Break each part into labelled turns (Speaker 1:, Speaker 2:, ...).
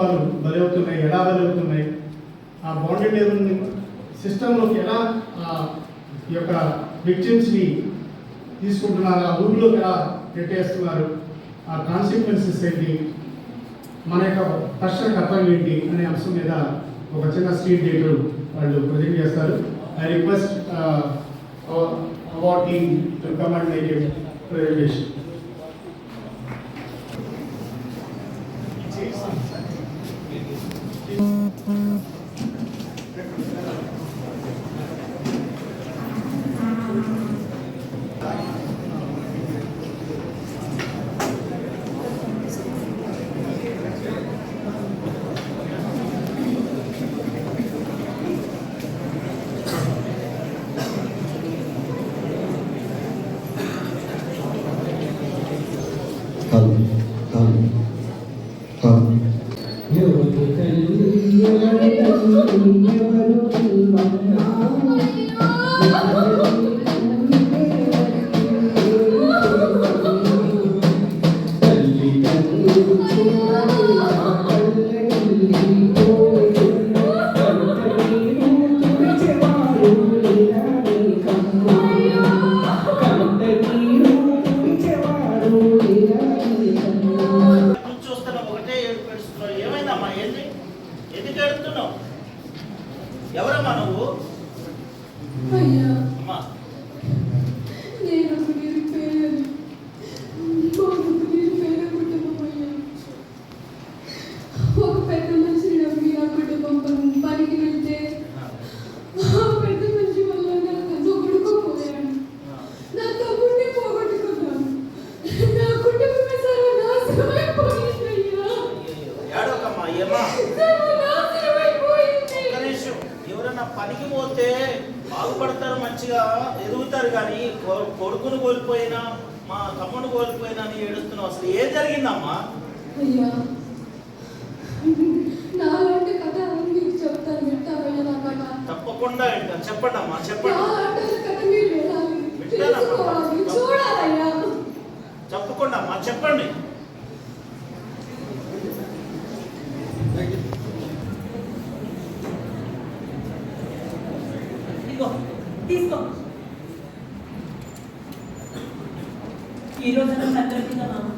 Speaker 1: దీని కుటుంబాలు బలవుతున్నాయి ఎలా బలవుతున్నాయి? ఆ బౌండరీ టేబుల్ సిస్టంలోకి ఎలా ఆ ఈ యొక్క విక్టిమ్స్ని తీసుకుంటున్నారు ఆ ఊళ్ళోకి ఎలా పెట్టేస్తున్నారు ఆ కాన్సిక్వెన్సెస్ ఏంటి మన యొక్క కష్ట అర్థం ఏంటి అనే అంశం మీద ఒక చిన్న స్ట్రీట్ డేట్ వాళ్ళు ప్రజెంట్ చేస్తారు. I request award team to come and make
Speaker 2: ఏమైందమ్మా? ఏంటి ఎందుకు ఏడుస్తున్నావు? ఎవరమ్మా నువ్వు? అమ్మా
Speaker 3: నేను ఒక నిరుపేద మాకు నిరుపేద కుటుంబం అయ్యా ఒక పెద్ద మనిషిని నమ్మి ఆ కుటుంబం పని- పనికి వెళ్తే ఆ పెద్ద మనిషి వల్ల నా తమ్ముడుకో పోయాను నా తమ్ముడిని పోగొట్టుకున్నాను నా కుటుంబమే సర్వనాశనమైపోయిందయ్యా
Speaker 2: ఏడవకమ్మా ఏమా
Speaker 3: సర్వనాశనమైపోయింది
Speaker 2: ఒక్క నిమిషం ఎవరైనా పనికి పోతే బాగుపడతారు మంచిగా ఎదుగుతారు కానీ కొ- కొడుకును కోల్పోయినా మా తమ్ముడు కోల్పోయినా అని ఏడుస్తున్నావు. అసలు ఏం జరిగిందమ్మా?
Speaker 3: అయ్యా నాలాంటి కథ మీకు చెప్తాను వింటావయ్యా నా కథ
Speaker 2: తప్పకుండా వింటాను. చెప్పండి అమ్మా చెప్పండి.
Speaker 3: నాలాంటి కథ మీరు వినాలి.
Speaker 2: వింటానమ్మా.
Speaker 3: తెలుసుకోవాలి చూడాలయ్యా.
Speaker 2: తప్పకుండా అమ్మా చెప్పండి
Speaker 4: ఇదిగో తీసుకో ఈ రోజు సందర్భంగా మామ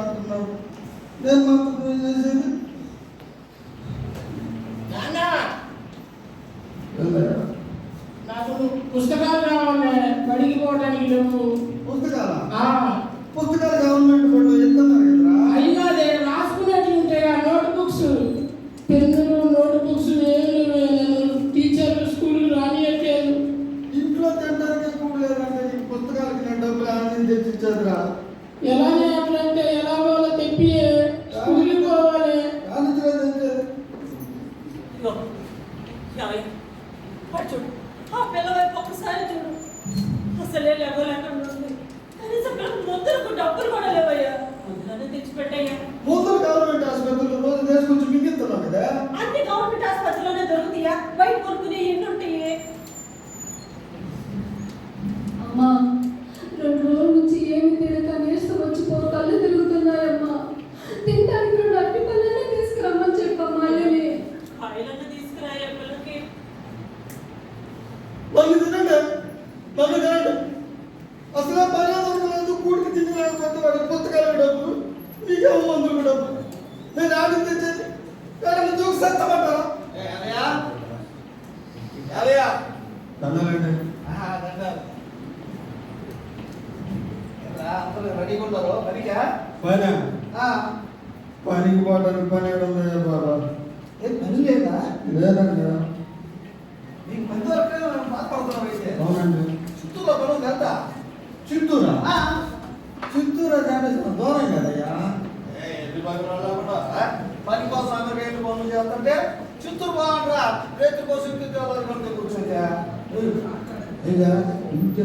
Speaker 5: అంటున్నావు నేను మాకు ఏం చేసేది వెళ్ళారా?
Speaker 6: నాకు పుస్తకాలు కావాలి బడికి పోవడానికి నువ్వు
Speaker 5: పుస్తకాలా
Speaker 6: ఆ,
Speaker 5: పుస్తకాలు గవర్నమెంట్ బడిలో ఎత్తున్నారు కదరా
Speaker 6: అయినా అదే రాసుకునేవి ఉంటాయి ఆ నోట్ బుక్స్ పెన్నులు నోట్ బుక్స్ ఏమి లేవు. టీచర్లు స్కూల్ రానియట్లేదు
Speaker 5: ఇంట్లో తినడానికి కూడా లేదంటే ఈ పుస్తకాలకి నేను డబ్బులు ఆనందం తెచ్చి ఇచ్చేదిరా
Speaker 6: ఎలానే అట్లంటే ఎలా వాళ్ళ తెప్పి స్కూల్కి పోవాలి
Speaker 5: ఆనందించలేదంటే
Speaker 4: ఇదిగో యావయ్య వాడు చూడు ఆ పిల్ల వైపు ఒకసారి చూడు అసలే లేవలేకుండా ఉంది కనీసం పిల్లలకు ముద్దలకు డబ్బులు కూడా లేవయ్యా అందులోనే తెచ్చిపెట్టయ్యా
Speaker 5: ముందు గవర్నమెంట్ ఆసుపత్రిలో రోజు తీసుకొచ్చి మిగిలిస్తున్నాం కదా
Speaker 4: అన్ని గవర్నమెంట్ ఆసుపత్రిలోనే దొరుకుతాయా బయట కొనుక్కునే ఎన్ని ఉంటాయి
Speaker 3: అమ్మా రెండు రోజుల నుంచి ఏమి తినక నీరసం వచ్చిపో కళ్ళు తిరుగుతున్నాయమ్మా తినడానికి రెండు అట్టి పళ్ళనే తీసుకురమ్మని చెప్పమ్మా అయ్యని
Speaker 4: కాయలన్నీ తీసుకురాయ్యా పిల్లకి
Speaker 5: వాళ్ళు తినండి నన్ను తినండి అసలే మర్యాద లేదు కూడికి తిని లేకపోతే వాడి పుస్తకాలకు డబ్బులు మీకేమో మందులకు డబ్బులు నేను ఆడికి తెచ్చేది ఎక్కడ చూసి సత్తమంటారా దండాలండి
Speaker 2: ఉన్నారు పనికా
Speaker 5: పని పనికి పోవడానికి పని ఉందా బాబా
Speaker 2: ఏం పని లేదా?
Speaker 5: లేదండి.
Speaker 2: నీకు పని దొరక బాధపడుతున్నావు అయితే.
Speaker 5: అవునండి.
Speaker 2: చిత్తూరులో పని ఉంది వెళ్తా
Speaker 5: చిత్తూరా. చిత్తూరు చాలా దూరం కదయ్యా?
Speaker 2: బాగా? పని కోసం అందరికి వెళ్ళి పనులు చేస్తుంటే చిత్తూరు బాగుంటారా రైతు కోసం కూర్చుంటే.
Speaker 5: ఇంటిలో. ఇంటి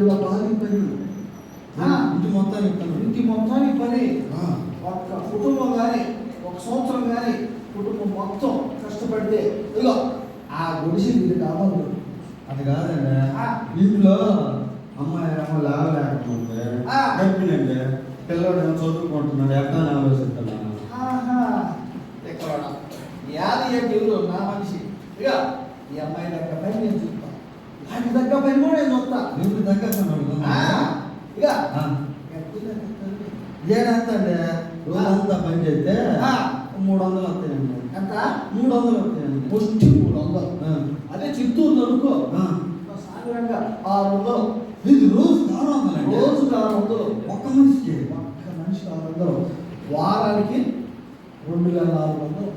Speaker 2: ఇంటి మొత్తానికి పని.
Speaker 5: ఆ.
Speaker 2: ఒక్క కుటుంబం కానీ ఒక సంవత్సరం కానీ కుటుంబం మొత్తం కష్టపడితే ఇదిగో ఆ గుడిసి ఇది కావాలి
Speaker 5: అది కాదండి. ఇంట్లో అమ్మాయి అమ్మ లేవలేకపోతుంది
Speaker 2: ఆ.
Speaker 5: గర్భిణండి పిల్లడు ఏమో చదువుకుంటున్నాడు ఎట్లా ఆలోచిస్తున్నాను
Speaker 2: యాది ఎవరు నా మనిషి. ఇక ఈ అమ్మాయి దగ్గర పని నేను చూస్తా. వాడి దగ్గర పని కూడా నేను చూస్తా.
Speaker 5: ఎవరు దగ్గర
Speaker 2: ఇక.
Speaker 5: ఏడంతా అండి రోజంతా పని చేస్తే. మూడు వందలు వస్తాయండి.
Speaker 2: ఎంత?
Speaker 5: మూడు వందలు వస్తాయండి.
Speaker 2: ముష్టి మూడు వందలు. అదే చిత్తూరు అనుకో. సాధారణంగా ఆరు వందలు
Speaker 5: ఇది రోజు ఆరు వందలండి
Speaker 2: రోజుకు ఆరు వందలు
Speaker 5: ఒక్క మనిషికి.
Speaker 2: ఒక్క మనిషికి ఆరు వందలు వారానికి రెండు వేల నాలుగు వందలు?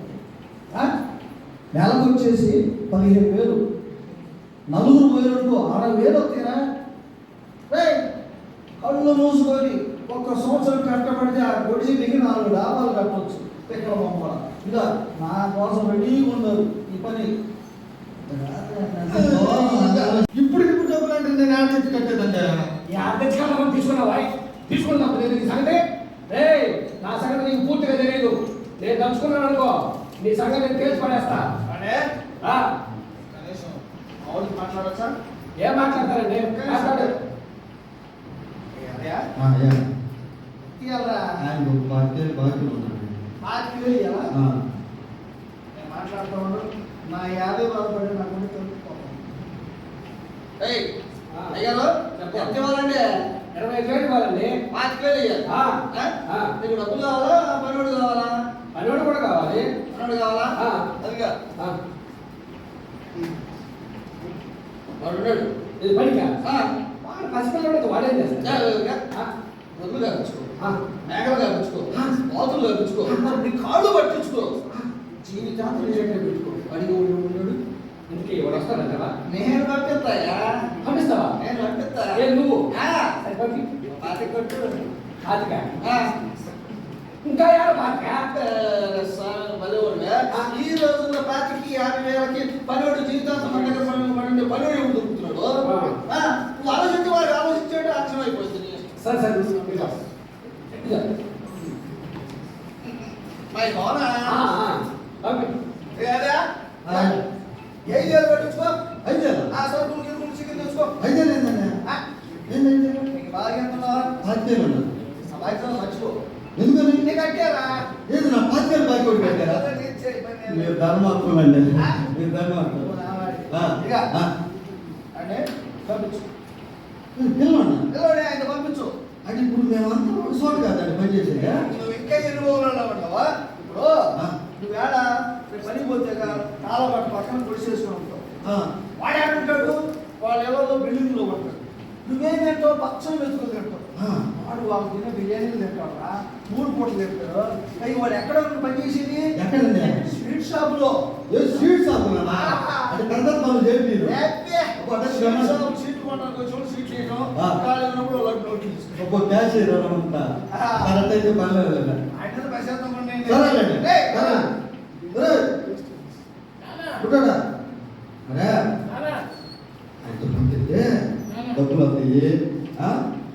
Speaker 2: నెలకు వచ్చేసి పదిహేను వేలు. నలుగురు పోయినట్టు అరవై వేలు వస్తాయిరా. కళ్ళు మూసుకొని. ఒక్క సంవత్సరం కష్టపడితే ఆ గొడిసి దిగి నాలుగు లాభాలు కట్టవచ్చు మమ్మల్ని ఇక నా కోసం రెడీగా ఉన్నారు ఈ పని. ఇప్పుడు ఇప్పుడు డబ్బులు అంటే నేను యాడ్ తెచ్చి కట్టేదండి
Speaker 7: ఈ అధ్యక్షకాలం తీసుకున్నావా? తీసుకున్నప్పుడు నేను నీ సంగతి. రే నా సంగతి నీకు పూర్తిగా తెలియదు. నేను దంచుకున్నాను అనుకో నీ సంగతి నేను తేల్చి పడేస్తా.
Speaker 2: అంటే కనీసం మాట్లాడచ్చా?
Speaker 7: ఏం మాట్లాడతారండి? మాట్లాడు.
Speaker 5: ఆ, యా.
Speaker 2: ఇవ్వాలరా
Speaker 5: ఆయన ఒక బాకీ ఉన్నాడు
Speaker 2: ఇవ్వాలా. నేను మాట్లాడుతూ ఉన్నాను. నా యాభై బాధపడి నా గుండె తొలుపుకోవాలి. అయ్యారు. ఎంత ఇవ్వాలండి?
Speaker 7: ఇరవై ఐదు వేలు ఇవ్వాలండి.
Speaker 2: ఇవ్వాలి. నీకు డబ్బులు కావాలా? పనివాడు కావాలా?
Speaker 7: పనివాడు కూడా కావాలి.
Speaker 2: పనివాడు కావాలా. అదిగా. వాడు ఉన్నాడు.
Speaker 7: ఇది పనికా?
Speaker 2: ఆ.
Speaker 7: వాడు పసిపిల్లడితో వాడేం
Speaker 2: యా,
Speaker 7: చేస్తాడు
Speaker 2: కప్పించుకో
Speaker 7: ఆ,
Speaker 2: మేకలు కప్పించుకో
Speaker 7: ఆ.
Speaker 2: బాతులు కప్పించుకో నీ కాళ్ళు పట్టించుకో. జీవితాంతం పెట్టుకో. అడిగి ఉన్నాడు
Speaker 7: ఇంటికి ఎవరు వస్తారంటావా
Speaker 2: నేను పంపిస్తాయా
Speaker 7: పంపిస్తావా
Speaker 2: నేను పంపిస్తా
Speaker 7: నువ్వు?
Speaker 2: ఆ.
Speaker 7: సరే, పంపి
Speaker 2: కొట్టు
Speaker 7: పాతిక. ఇంకా ఎవరు పాతిక.
Speaker 2: ఈ రోజుల్లో పాతికి యాభై వేలకి పనివాడు జీవితాంతం మన దగ్గర పని పడి పనివాడు ఎవడు దొరుకుతున్నాడు నువ్వు ఆలోచించి వాడు ఆలోచించాడు అర్థం అయిపోతుంది
Speaker 7: సరే సరే.
Speaker 2: ఏం చేయాలి పట్టించుకో
Speaker 5: ఐదేలా?
Speaker 2: ఆ సరుకులు గిరుకులు చికెన్ తెచ్చుకో
Speaker 5: ఏంది ఐదేలు?
Speaker 2: నీకు బాగా
Speaker 5: పాతికేలు ఉన్నా.
Speaker 2: సమాజంలో మర్చిపో
Speaker 5: ఎందుకని
Speaker 2: నీకు కట్టారా
Speaker 5: ఏది నా పాతికేలు బాకీ ఒకటి పెట్టారా. మీరు ధర్మాత్ములండి మీరు ధర్మాత్ములు ఆ,
Speaker 2: ఇక
Speaker 5: ఆ.
Speaker 2: అంటే పంపించు
Speaker 5: పిల్లవాడినా?
Speaker 2: పిల్లవాడే ఆయన పంపించు
Speaker 5: అది ఇప్పుడు మేమంతా ఒక చోట కాదండి పని చేసేది.
Speaker 2: నువ్వు ఇంకా ఎన్ని రోజులు ఉంటావా ఇప్పుడు. నువ్వు ఏడ? పని పోతే చాలా పట్టు పక్కన పొడి చేసుకుని ఉంటావు.
Speaker 5: ఆ.
Speaker 2: వాడు ఏడుంటాడు వాళ్ళ ఎవరో బిల్డింగ్లో పడతాడు నువ్వేం తింటావు పచ్చని వెతుకులు తింటావు. వాడు వాళ్ళు తిన్న బిర్యానీలు తింటాడా మూడు పూటలు తింటాడు. అయ్యి వాడు ఎక్కడ పని చేసేది?
Speaker 5: ఎక్కడండి?
Speaker 2: స్వీట్ షాప్లో
Speaker 5: ఏ స్వీట్ షాప్. అది
Speaker 2: స్వీట్ షాప్ తీసుకుంటాం
Speaker 5: ఒక్క క్యాషియర్ అంతా
Speaker 2: ఆ.
Speaker 5: కరెక్ట్ అయితే పర్లేదు
Speaker 2: ఆయన ప్రశాంతంగా ఉండండి.
Speaker 5: సరేలేండి
Speaker 2: ఏయ్,
Speaker 5: సరే. ఒరేయ్, ఉంటాడా? అరే
Speaker 7: నానా,
Speaker 5: ఆయనతో పంపిస్తే డబ్బులు వస్తాయి ఆ?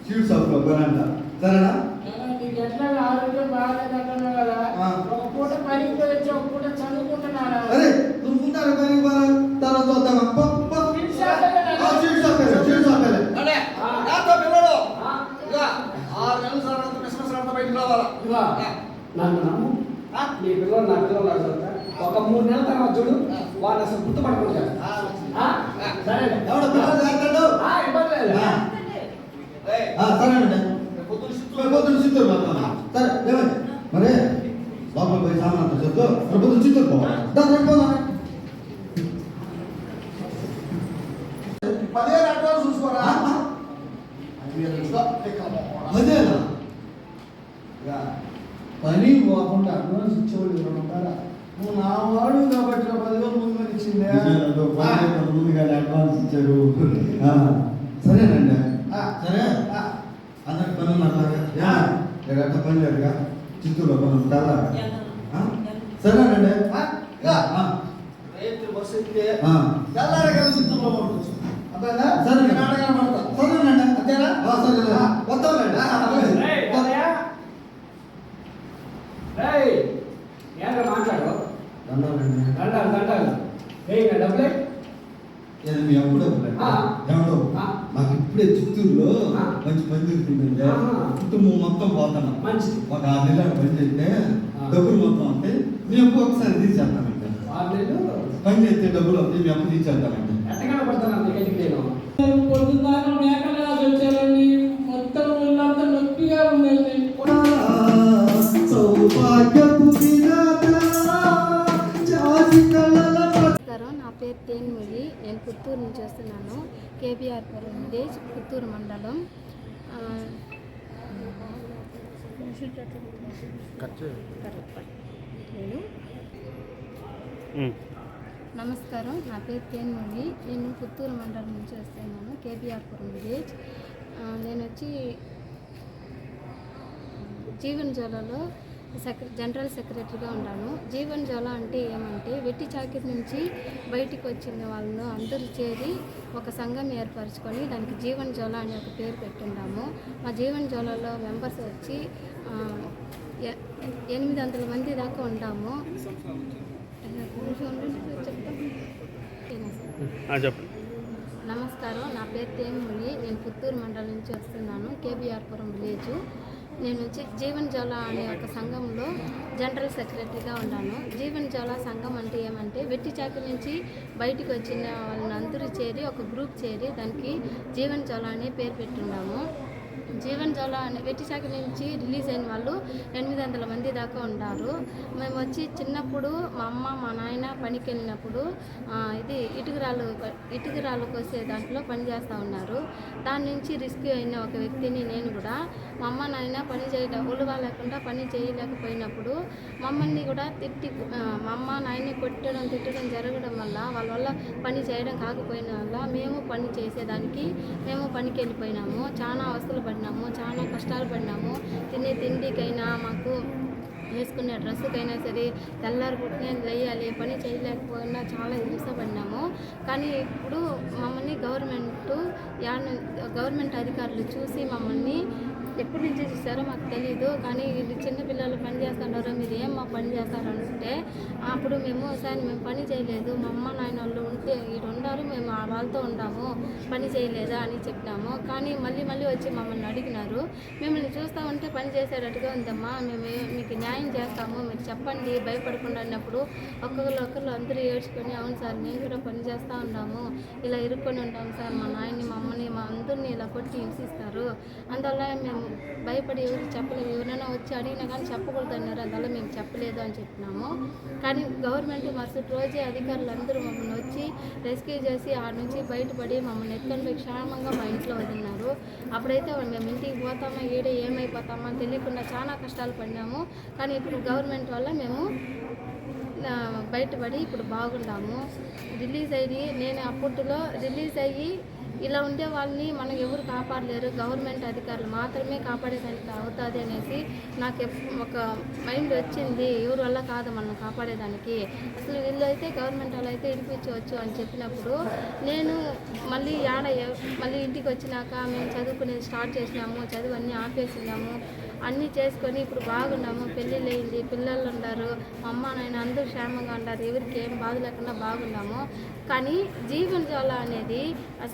Speaker 5: స్వీట్ షాప్లో పనంట సరేనా
Speaker 6: నాన్న, నీకు ఎట్లా ఆరోగ్యం బాగాలేదంటున్నావు కదా
Speaker 5: ఆ.
Speaker 6: ఒక పూట పనికి పోయి వచ్చి ఒక పూట చదువుకుంటున్నారా
Speaker 5: అరే నువ్వు ముందర పనికి పోరా తర్వాత వద్దామా పో, పో.
Speaker 6: స్వీట్ షాపే కదా?
Speaker 5: ఆ, స్వీట్ షాపే స్వీట్ షాపే
Speaker 2: అడే,
Speaker 6: ఆ.
Speaker 2: నాతో పిల్లలు
Speaker 6: ఆ.
Speaker 2: ఇక ఆరు నెలల తర్వాత క్రిస్మస్ తర్వాత బయటకు రావాలా
Speaker 7: ఇదిగో.
Speaker 2: ఆ.
Speaker 7: నన్ను నమ్ము.
Speaker 2: ఆ?
Speaker 7: నీ పిల్లలు నా పిల్లలు నాకు చదువుతా ఒక మూడు నెలల తర్వాత చూడు వాళ్ళు అసలు.
Speaker 2: ఆ?
Speaker 7: సరే
Speaker 5: సరేనండి.
Speaker 2: రేపు పొద్దున్న చిత్తూరు.
Speaker 5: సరే మరి లోపల పోయి సామాన్ చెప్తూ రేపు పొద్దున్న చిత్తూరు పోవాలి. దాని రేపు పోదాం
Speaker 2: పదిహేను అడ్వాన్స్ చూసుకోరా
Speaker 5: ఆ, ఆ.
Speaker 2: అది వేలు చూసుకో. ఎక్కమ్మా.
Speaker 5: అదేనా
Speaker 2: ఇక పని పోకుండా అడ్వాన్స్ ఇచ్చేవాళ్ళు ఎవరు ఉంటారా నువ్వు నా వాడు కాబట్టి నా పదివేలు ముందు మీద ఇచ్చిందే
Speaker 5: విజయనగరంలో పదిహేను ముందుగానే అడ్వాన్స్ ఇచ్చారు ఆ, సరేనండి
Speaker 2: ఆ.
Speaker 5: సరే
Speaker 2: ఆ.
Speaker 5: అందరికి పని ఉన్నారా
Speaker 2: ఆ.
Speaker 5: ఎక్కడ పని లేదుగా చిత్తూరులో పని ఉంటారా
Speaker 4: ఎంత?
Speaker 5: ఆ? సరేనండి
Speaker 2: ఆ? ఇక
Speaker 5: ఆ,
Speaker 2: రైతు బస్సు ఎక్కితే
Speaker 5: ఆ.
Speaker 2: తెల్లారి? కలిసి చిత్తూరులో పడుతుంది అంతేనా
Speaker 5: సరే.
Speaker 2: నేను నాటకాలు పడతా.
Speaker 5: సరేనండి.
Speaker 2: అంతేనా?
Speaker 5: ఆ, సరే
Speaker 7: మాట్లాడు?
Speaker 5: దండాలండి
Speaker 7: దండాలు దండాలు. డబ్బులే.
Speaker 5: మీ అప్పుడే
Speaker 7: ఆ.
Speaker 5: మాకు ఇప్పుడే చిత్తూరులో. మంచి పని దొరికిందండి. కుటుంబం మొత్తం పోతున్నాం
Speaker 7: మంచిది.
Speaker 5: ఒక ఆరు నెలలు పని చేస్తే. డబ్బులు మొత్తం అంటే మీ అప్పు ఒకసారి తీసేస్తానండి పని చేస్తే డబ్బులు వస్తే మీ అప్పు తీసేద్దామండి
Speaker 7: ఎంతగానో పడతాను అందుకైతే నేను?
Speaker 8: పురం విలేజ్ పుత్తూరు మండలం. నేను నమస్కారం. నా పేరు తేన్మొഴి నేను పుత్తూరు మండలం నుంచి వస్తున్నాను. కేబీఆర్ పురం విలేజ్ నేను వచ్చి జీవన్ జ్వాలలో సెక్ర జనరల్ సెక్రటరీగా ఉన్నాను జీవన్ జ్వాల అంటే ఏమంటే వెట్టి చాకిరి నుంచి బయటికి వచ్చిన వాళ్ళను అందరూ చేరి ఒక సంఘం ఏర్పరచుకొని దానికి జీవన్ జ్వాల అనే ఒక పేరు పెట్టున్నాము. మా జీవన్ జ్వాలలో మెంబర్స్ వచ్చి ఎనిమిది వందల మంది దాకా ఉంటాము.
Speaker 9: చెప్పండి.
Speaker 8: నమస్కారం. నా పేరు తేముని. నేను పుత్తూరు మండలం నుంచి వస్తున్నాను. కేబీఆర్పురం విలేజ్. నేను వచ్చి జీవన్ జ్వాల అనే ఒక సంఘంలో జనరల్ సెక్రటరీగా ఉన్నాను. జీవన్ జ్వాల సంఘం అంటే ఏమంటే వెట్టి చాకరి నుంచి బయటికి వచ్చిన వాళ్ళని అందరూ చేరి ఒక గ్రూప్ చేరి దానికి జీవన్ జ్వాల అనే పేరు పెట్టున్నాము. జీవన్ జ్వాల అనే వెట్టి నుంచి రిలీజ్ అయిన వాళ్ళు ఎనిమిది వందల మంది దాకా ఉన్నారు మేము వచ్చి చిన్నప్పుడు మా అమ్మ మా నాయన పనికి వెళ్ళినప్పుడు ఇది ఇటుకురాలు ఇటుకురాలు కోసే దాంట్లో పని చేస్తూ ఉన్నారు. దాని నుంచి రిస్క్ అయిన ఒక వ్యక్తిని నేను కూడా మా అమ్మ నాయన పని చేయడం ఒలువ లేకుండా పని చేయలేకపోయినప్పుడు మమ్మల్ని కూడా తిట్టి మా అమ్మ నాయన్ని కొట్టడం తిట్టడం జరగడం వల్ల వాళ్ళ వల్ల పని చేయడం కాకపోయిన వల్ల మేము పని చేసేదానికి మేము పనికి వెళ్ళిపోయినాము. చాలా అవస్థలు పడినాము చాలా కష్టాలు పడినాము తినే తిండికైనా మాకు వేసుకునే డ్రెస్సుకైనా సరే తెల్లారి పుట్టిన వేయాలి పని చేయలేకపోయినా చాలా హింస పడినాము కానీ ఇప్పుడు మమ్మల్ని గవర్నమెంట్ యాడ్ గవర్నమెంట్ అధికారులు చూసి మమ్మల్ని ఎప్పటి నుంచి చూస్తారో మాకు తెలియదు కానీ వీళ్ళు చిన్నపిల్లలు పని చేస్తున్నారు మీరు ఏం మాకు పని చేస్తారు అంటే అప్పుడు మేము సార్ మేము పని చేయలేదు మా అమ్మ నాయన వాళ్ళు ఉంటే వీడు ఉండారు మేము వాళ్ళతో ఉంటాము పని చేయలేదా అని చెప్పినాము కానీ మళ్ళీ మళ్ళీ వచ్చి మమ్మల్ని అడిగినారు. మిమ్మల్ని చూస్తూ ఉంటే పని చేసేటట్టుగా ఉందమ్మా మేము మీకు న్యాయం చేస్తాము మీరు చెప్పండి భయపడకుండా అన్నప్పుడు ఒక్కొక్కరు ఒకరు అందరూ ఏడ్చుకొని అవును సార్ మేము కూడా పని చేస్తూ ఉన్నాము ఇలా ఇరుక్కొని ఉంటాము సార్ మా నాయన్ని మా అమ్మని మా అందరినీ ఇలా కొట్టి హింసిస్తారు అందువల్ల మేము భయపడి ఎవరు చెప్పలేదు ఎవరైనా వచ్చి అడిగినా కానీ చెప్పకూడదు అన్నారు అందువల్ల మేము చెప్పలేదు అని చెప్పినాము. కానీ గవర్నమెంట్ మరుసటి రోజే అధికారులు అందరూ మమ్మల్ని వచ్చి రెస్క్యూ చేసి ఆ నుంచి బయటపడి మమ్మల్ని ఎత్తుకొని పోయి క్షేమంగా మా ఇంట్లో వదిలినారు. అప్పుడైతే మేము ఇంటికి పోతామా? ఏడే ఏమైపోతామా? అని తెలియకుండా చాలా కష్టాలు పడినాము. కానీ ఇప్పుడు గవర్నమెంట్ వల్ల మేము బయటపడి ఇప్పుడు బాగున్నాము. రిలీజ్ అయ్యి నేను అప్పట్లో రిలీజ్ అయ్యి ఇలా ఉండే వాళ్ళని మనం ఎవరు కాపాడలేరు. గవర్నమెంట్ అధికారులు మాత్రమే కాపాడేదానికి అవుతుంది అనేసి నాకు ఒక మైండ్ వచ్చింది. ఎవరి వల్ల కాదు మనం కాపాడేదానికి. అసలు వీళ్ళు అయితే గవర్నమెంట్ వాళ్ళు అయితే ఇడిపించవచ్చు అని చెప్పినప్పుడు నేను మళ్ళీ యాడ మళ్ళీ ఇంటికి వచ్చినాక మేము చదువుకునేది స్టార్ట్ చేసినాము. చదువు అన్నీ ఆపేసినాము. అన్నీ చేసుకొని ఇప్పుడు బాగున్నాము. పెళ్ళిళ్ళు అయింది. పిల్లలు ఉన్నారు. మా అమ్మ నాయన అందరూ క్షేమంగా ఉన్నారు. ఎవరికి ఏం బాధ లేకుండా బాగున్నాము. కానీ జీవన జ్వాల అనేది ఆ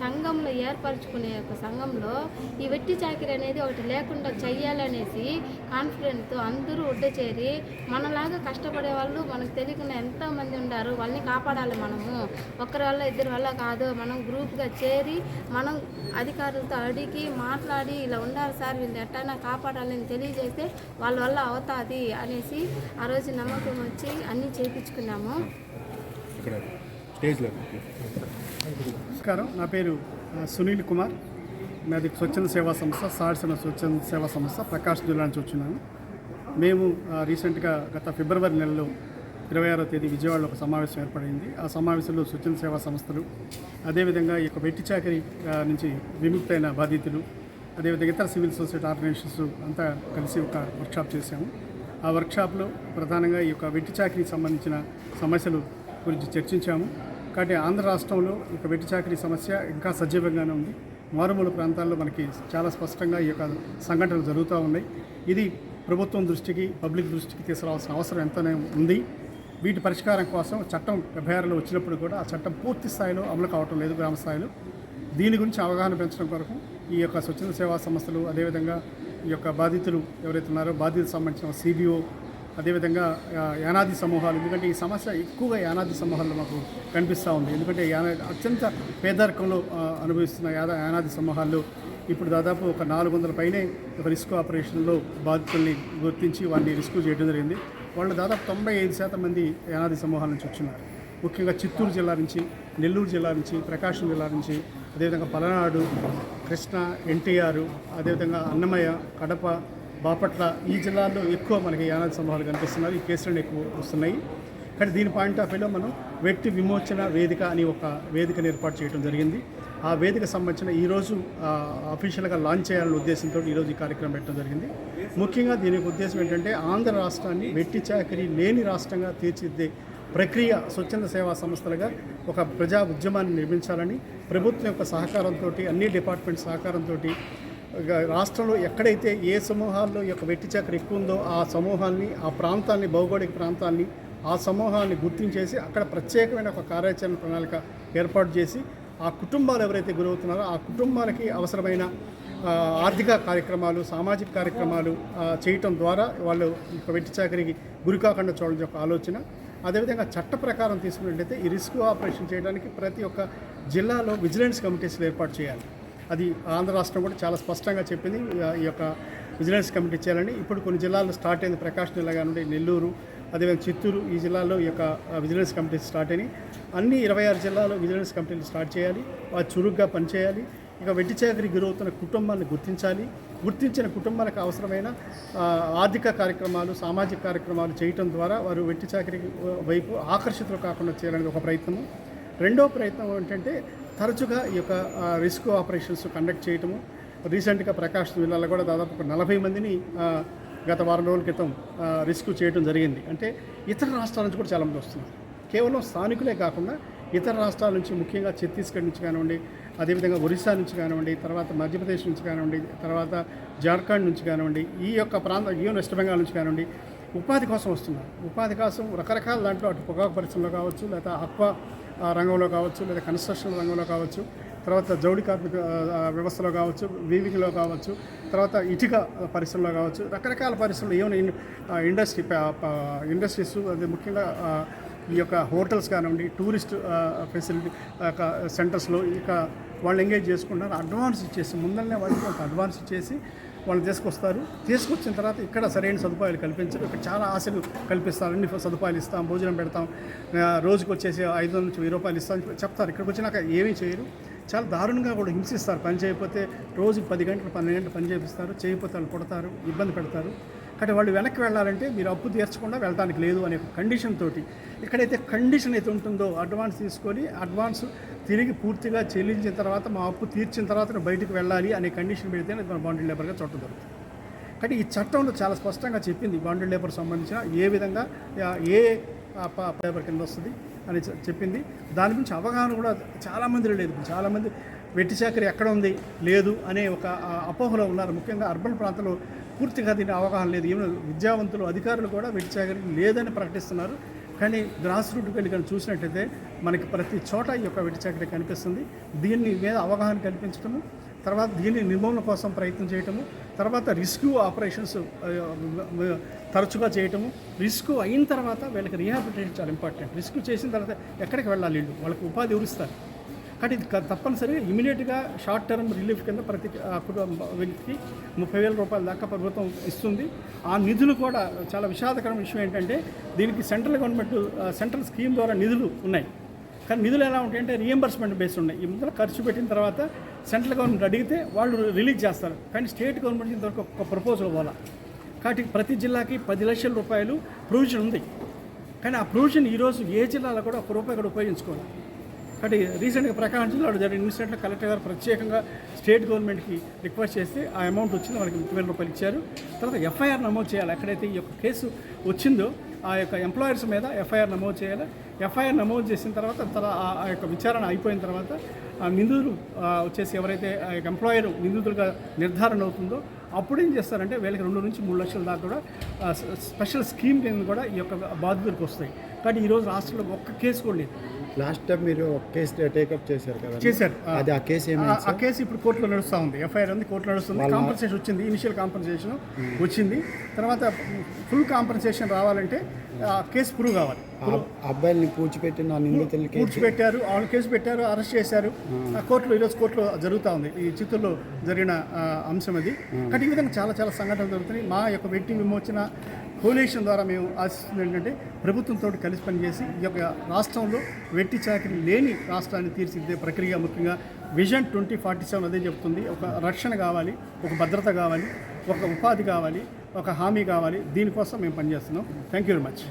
Speaker 8: సంఘంలో ఏర్పరచుకునే ఒక సంఘంలో ఈ వెట్టి చాకిరి అనేది ఒకటి లేకుండా చెయ్యాలనేసి కాన్ఫిడెంట్తో అందరూ ఒడ్డు చేరి మనలాగా కష్టపడే వాళ్ళు మనకు తెలియకుండా ఎంతోమంది ఉన్నారు వాళ్ళని కాపాడాలి మనము. ఒకరి వల్ల ఇద్దరి వల్ల కాదు. మనం గ్రూప్గా చేరి మనం అధికారులతో అడిగి మాట్లాడి ఇలా ఉండాలి సార్ వీళ్ళు ఎట్టైనా కాపాడాలని తెలియజేస్తే వాళ్ళ వల్ల అవుతుంది అనేసి ఆ రోజు నమ్మకం వచ్చి అన్నీ చేయించుకున్నాము
Speaker 1: నమస్కారం. నా పేరు సునీల్ కుమార్. నాది స్వచ్ఛంద సేవా సంస్థ సాడ్సన స్వచ్ఛంద సేవా సంస్థ ప్రకాష్ జిల్లా నుంచి వచ్చినాను మేము రీసెంట్గా గత ఫిబ్రవరి నెలలో ఇరవై ఆరో తేదీ విజయవాడలో ఒక సమావేశం ఏర్పడింది. ఆ సమావేశంలో స్వచ్ఛంద సేవా సంస్థలు అదేవిధంగా ఈ యొక్క వెట్టి చాకరీ నుంచి విముక్తైన బాధితులు అదేవిధంగా ఇతర సివిల్ సొసైటీ ఆర్గనైజేషన్స్ అంతా కలిసి ఒక వర్క్షాప్ చేశాము. ఆ వర్క్షాప్లో ప్రధానంగా ఈ యొక్క వెట్టి చాకరీకి సంబంధించిన సమస్యలు గురించి చర్చించాము. కాబట్టి ఆంధ్ర రాష్ట్రంలో ఈ వెట్టి చాకరీ సమస్య ఇంకా సజీవంగానే ఉంది. మారుమూల ప్రాంతాల్లో మనకి చాలా స్పష్టంగా ఈ యొక్క సంఘటనలు జరుగుతూ ఉన్నాయి. ఇది ప్రభుత్వం దృష్టికి పబ్లిక్ దృష్టికి తీసుకురావాల్సిన అవసరం ఎంతనే ఉంది. వీటి పరిష్కారం కోసం చట్టం డెబ్బై ఆరులో వచ్చినప్పుడు కూడా ఆ చట్టం పూర్తి స్థాయిలో అమలు కావటం లేదు గ్రామ స్థాయిలో. దీని గురించి అవగాహన పెంచడం కొరకు ఈ యొక్క స్వచ్ఛంద సేవా సంస్థలు అదేవిధంగా ఈ యొక్క బాధితులు ఎవరైతే ఉన్నారో బాధితులకు సంబంధించిన సిబిఓ అదేవిధంగా యానాది సమూహాలు ఎందుకంటే ఈ సమస్య ఎక్కువగా యానాది సమూహాల్లో మాకు కనిపిస్తూ ఉంది. ఎందుకంటే యానా అత్యంత పేదరికంలో అనుభవిస్తున్న యాదా యానాది సమూహాల్లో ఇప్పుడు దాదాపు ఒక నాలుగు వందల పైనే ఒక రిస్క్ ఆపరేషన్లో బాధితుల్ని గుర్తించి వారిని రిస్క్ చేయడం జరిగింది. వాళ్ళు దాదాపు తొంభై ఐదు శాతం మంది యానాది సమూహాల నుంచి వచ్చినారు. ముఖ్యంగా చిత్తూరు జిల్లా నుంచి నెల్లూరు జిల్లా నుంచి ప్రకాశం జిల్లా నుంచి అదేవిధంగా పలనాడు కృష్ణ ఎన్టీఆర్ అదేవిధంగా అన్నమయ్య కడప బాపట్ల ఈ జిల్లాల్లో ఎక్కువ మనకి యానాది సమూహాలు కనిపిస్తున్నారు. ఈ కేసులను ఎక్కువ వస్తున్నాయి. కానీ దీని పాయింట్ ఆఫ్ వ్యూలో మనం వ్యక్తి విమోచన వేదిక అని ఒక వేదికను ఏర్పాటు చేయడం జరిగింది. ఆ వేదిక సంబంధించిన ఈరోజు అఫీషియల్గా లాంచ్ చేయాలనే ఉద్దేశంతో ఈరోజు ఈ కార్యక్రమం పెట్టడం జరిగింది. ముఖ్యంగా దీని యొక్క ఉద్దేశం ఏంటంటే ఆంధ్ర రాష్ట్రాన్ని వెట్టి చాకరీ లేని రాష్ట్రంగా తీర్చిదిద్దే ప్రక్రియ స్వచ్ఛంద సేవా సంస్థలుగా ఒక ప్రజా ఉద్యమాన్ని నిర్మించాలని ప్రభుత్వం యొక్క సహకారంతో అన్ని డిపార్ట్మెంట్ సహకారంతో రాష్ట్రంలో ఎక్కడైతే ఏ సమూహాల్లో యొక్క వెట్టి చక్కెర ఎక్కువ ఉందో ఆ సమూహాన్ని ఆ ప్రాంతాన్ని భౌగోళిక ప్రాంతాన్ని ఆ సమూహాన్ని గుర్తించేసి అక్కడ ప్రత్యేకమైన ఒక కార్యాచరణ ప్రణాళిక ఏర్పాటు చేసి ఆ కుటుంబాలు ఎవరైతే గురవుతున్నారో ఆ కుటుంబాలకి అవసరమైన ఆర్థిక కార్యక్రమాలు సామాజిక కార్యక్రమాలు చేయటం ద్వారా వాళ్ళు ఇక వెట్టి చాకరికి గురి కాకుండా చూడడం యొక్క ఆలోచన. అదేవిధంగా చట్ట ప్రకారం తీసుకున్నట్లయితే ఈ రిస్క్ ఆపరేషన్ చేయడానికి ప్రతి ఒక్క జిల్లాలో విజిలెన్స్ కమిటీస్లు ఏర్పాటు చేయాలి. అది ఆంధ్ర రాష్ట్రం కూడా చాలా స్పష్టంగా చెప్పింది. ఈ యొక్క విజిలెన్స్ కమిటీ చేయాలని. ఇప్పుడు కొన్ని జిల్లాల్లో స్టార్ట్ అయింది ప్రకాశం జిల్లా కానివ్వండి నెల్లూరు అదేవిధంగా చిత్తూరు ఈ జిల్లాలో ఈ యొక్క విజిలెన్స్ కమిటీ స్టార్ట్ అయినాయి. అన్ని ఇరవై ఆరు జిల్లాలో విజిలెన్స్ కమిటీలు స్టార్ట్ చేయాలి. వారు చురుగ్గా పనిచేయాలి. ఇక వెట్టి గురవుతున్న కుటుంబాన్ని గుర్తించాలి. గుర్తించిన కుటుంబాలకు అవసరమైన ఆర్థిక కార్యక్రమాలు సామాజిక కార్యక్రమాలు చేయటం ద్వారా వారు వెట్టిచాకరి వైపు ఆకర్షితులు కాకుండా చేయాలనేది ఒక ప్రయత్నము. రెండో ప్రయత్నం ఏంటంటే తరచుగా ఈ యొక్క రిస్క్ ఆపరేషన్స్ కండక్ట్ చేయటము రీసెంట్గా ప్రకాశం జిల్లాలో కూడా దాదాపు ఒక నలభై మందిని గత వారం రోజుల క్రితం రిస్క్ చేయడం జరిగింది. అంటే ఇతర రాష్ట్రాల నుంచి కూడా చాలామంది వస్తున్నారు. కేవలం స్థానికులే కాకుండా ఇతర రాష్ట్రాల నుంచి ముఖ్యంగా ఛత్తీస్గఢ్ నుంచి కానివ్వండి అదేవిధంగా ఒరిస్సా నుంచి కానివ్వండి తర్వాత మధ్యప్రదేశ్ నుంచి కానివ్వండి తర్వాత జార్ఖండ్ నుంచి కానివ్వండి ఈ యొక్క ప్రాంతం ఈవెన్ వెస్ట్ బెంగాల్ నుంచి కానివ్వండి ఉపాధి కోసం వస్తున్నారు. ఉపాధి కోసం రకరకాల దాంట్లో అటు పొగాకు పరిశ్రమలో కావచ్చు లేదా అక్వా రంగంలో కావచ్చు లేదా కన్స్ట్రక్షన్ రంగంలో కావచ్చు తర్వాత జౌడి కార్మిక వ్యవస్థలో కావచ్చు వీవింగ్లో కావచ్చు తర్వాత ఇటుక పరిశ్రమలో కావచ్చు రకరకాల పరిశ్రమలు ఏమైనా ఇండస్ట్రీ ఇండస్ట్రీస్ అది ముఖ్యంగా ఈ యొక్క హోటల్స్ కానివ్వండి టూరిస్ట్ ఫెసిలిటీ సెంటర్స్లో ఇక వాళ్ళు ఎంగేజ్ చేసుకుంటారు అడ్వాన్స్ ఇచ్చేసి ముందరనే వాళ్ళకి అడ్వాన్స్ ఇచ్చేసి వాళ్ళు తీసుకొస్తారు. తీసుకొచ్చిన తర్వాత ఇక్కడ సరైన సదుపాయాలు కల్పించరు ఇక్కడ చాలా ఆశలు కల్పిస్తారు. అన్ని సదుపాయాలు ఇస్తాం భోజనం పెడతాం. రోజుకు వచ్చేసి ఐదు వందల నుంచి వెయ్యి రూపాయలు ఇస్తాం చెప్తారు. ఇక్కడికి వచ్చినాక ఏమీ చేయరు. చాలా దారుణంగా కూడా హింసిస్తారు. పని చేయకపోతే రోజుకి పది గంటలు పన్నెండు గంటలు పని చేపిస్తారు. చేయకపోతే వాళ్ళు కొడతారు ఇబ్బంది పెడతారు. అంటే వాళ్ళు వెనక్కి వెళ్ళాలంటే మీరు అప్పు తీర్చకుండా వెళ్ళడానికి లేదు అనే ఒక కండిషన్ తోటి. ఎక్కడైతే కండిషన్ అయితే ఉంటుందో అడ్వాన్స్ తీసుకొని అడ్వాన్స్ తిరిగి పూర్తిగా చెల్లించిన తర్వాత మా అప్పు తీర్చిన తర్వాత బయటకు బయటికి వెళ్ళాలి అనే కండిషన్ పెడితే మన బాండెడ్ లేబర్గా చట్టం దొరుకుతుంది. కానీ ఈ చట్టంలో చాలా స్పష్టంగా చెప్పింది బాండెడ్ లేబర్ సంబంధించిన ఏ విధంగా ఏ లేబర్ కింద వస్తుంది అని చెప్పింది. దాని గురించి అవగాహన కూడా చాలామంది లేదు. చాలామంది వెట్టి చాకరీ ఎక్కడ ఉంది? లేదు అనే ఒక అపోహలో ఉన్నారు. ముఖ్యంగా అర్బన్ ప్రాంతంలో పూర్తిగా దీని అవగాహన లేదు. ఈవెన్ విద్యావంతులు అధికారులు కూడా వెట్టి చాకరీ లేదని ప్రకటిస్తున్నారు. కానీ గ్రాస్ రూట్కి వెళ్ళి కానీ చూసినట్టయితే మనకి ప్రతి చోట ఈ యొక్క వెట్టి చాకరీ కనిపిస్తుంది. దీన్ని మీద అవగాహన కల్పించడము తర్వాత దీని నిర్మూలన కోసం ప్రయత్నం చేయటము తర్వాత రిస్క్ ఆపరేషన్స్ తరచుగా చేయటము రిస్క్ అయిన తర్వాత వీళ్ళకి రీహాబిలిటేషన్ చాలా ఇంపార్టెంట్. రిస్క్ చేసిన తర్వాత ఎక్కడికి వెళ్ళాలి వీళ్ళు? వాళ్ళకి ఉపాధి ఎవరిస్తారు కాబట్టి ఇది తప్పనిసరిగా ఇమీడియట్గా షార్ట్ టర్మ్ రిలీఫ్ కింద ప్రతి కుటుంబ వ్యక్తికి ముప్పై వేల రూపాయల దాకా ప్రభుత్వం ఇస్తుంది. ఆ నిధులు కూడా చాలా విషాదకరం విషయం ఏంటంటే దీనికి సెంట్రల్ గవర్నమెంట్ సెంట్రల్ స్కీమ్ ద్వారా నిధులు ఉన్నాయి. కానీ నిధులు ఎలా ఉంటాయంటే రియంబర్స్మెంట్ బేస్ ఉన్నాయి. ఈ ముందు ఖర్చు పెట్టిన తర్వాత సెంట్రల్ గవర్నమెంట్ అడిగితే వాళ్ళు రిలీజ్ చేస్తారు. కానీ స్టేట్ గవర్నమెంట్ ఇంతవరకు ఒక ప్రపోజల్ ఇవ్వాలి. కాబట్టి ప్రతి జిల్లాకి పది లక్షల రూపాయలు ప్రొవిజన్ ఉంది. కానీ ఆ ప్రొవిజన్ ఈరోజు ఏ జిల్లాలో కూడా ఒక రూపాయి కూడా ఉపయోగించుకోవాలి. కాబట్టి రీసెంట్గా ప్రకాశం జిల్లాలో జరిగిన ఇన్సిడెంట్లో కలెక్టర్ గారు ప్రత్యేకంగా స్టేట్ గవర్నమెంట్కి రిక్వెస్ట్ చేస్తే ఆ అమౌంట్ వచ్చింది వాళ్ళకి ముప్పై వేల రూపాయలు ఇచ్చారు. తర్వాత ఎఫ్ఐఆర్ నమోదు చేయాలి. ఎక్కడైతే ఈ యొక్క కేసు వచ్చిందో ఆ యొక్క ఎంప్లాయర్స్ మీద ఎఫ్ఐఆర్ నమోదు చేయాలి. ఎఫ్ఐఆర్ నమోదు చేసిన తర్వాత తర- ఆ- యొక్క విచారణ అయిపోయిన తర్వాత ఆ నిందితులు వచ్చేసి ఎవరైతే ఆ యొక్క ఎంప్లాయర్ నిందితులుగా నిర్ధారణ అవుతుందో అప్పుడు ఏం చేస్తారంటే వీళ్ళకి రెండు నుంచి మూడు లక్షల దాకా కూడా స్పెషల్ స్కీమ్ కింద కూడా ఈ యొక్క బాధితులకు వస్తాయి. కానీ ఈరోజు రాష్ట్రంలో ఒక్క కేసు కూడా లేదు.
Speaker 9: లాస్ట్ టైం మీరు ఒక కేసు టేకప్ చేశారు కదా
Speaker 1: చేశారు.
Speaker 9: అది ఆ కేసు ఏమైంది
Speaker 1: ఆ? కేసు ఇప్పుడు కోర్టులో నడుస్తూ ఉంది. ఎఫ్ఐఆర్ ఉంది కోర్టులో నడుస్తుంది. కాంపన్సేషన్ వచ్చింది ఇనిషియల్ కాంపన్సేషన్ వచ్చింది. తర్వాత ఫుల్ కాంపన్సేషన్ రావాలంటే ఆ కేసు ప్రూవ్ కావాలి.
Speaker 9: పూడ్చిపెట్టిన ఆ నిందితులు కేసు
Speaker 1: కూర్చోబెట్టారు వాళ్ళు కేసు పెట్టారు అరెస్ట్ చేశారు. ఆ. కోర్టులో ఈరోజు కోర్టులో జరుగుతూ ఉంది. ఈ చిత్తూరులో జరిగిన అంశం అది. కానీ ఈ విధంగా చాలా చాలా సంఘటనలు జరుగుతున్నాయి. మా యొక్క వ్యక్తి విమోచన కోలేషన్ ద్వారా మేము ఆశిస్తుంది ఏంటంటే ప్రభుత్వంతో కలిసి పనిచేసి ఈ యొక్క రాష్ట్రంలో వెట్టి చాకరీ లేని రాష్ట్రాన్ని తీర్చిదిద్దే ప్రక్రియ ముఖ్యంగా విజన్ ట్వంటీ ఫార్టీ సెవెన్ అదే చెప్తుంది ఒక రక్షణ కావాలి ఒక భద్రత కావాలి ఒక ఉపాధి కావాలి ఒక హామీ కావాలి. దీనికోసం మేము పనిచేస్తున్నాం. Thank you very much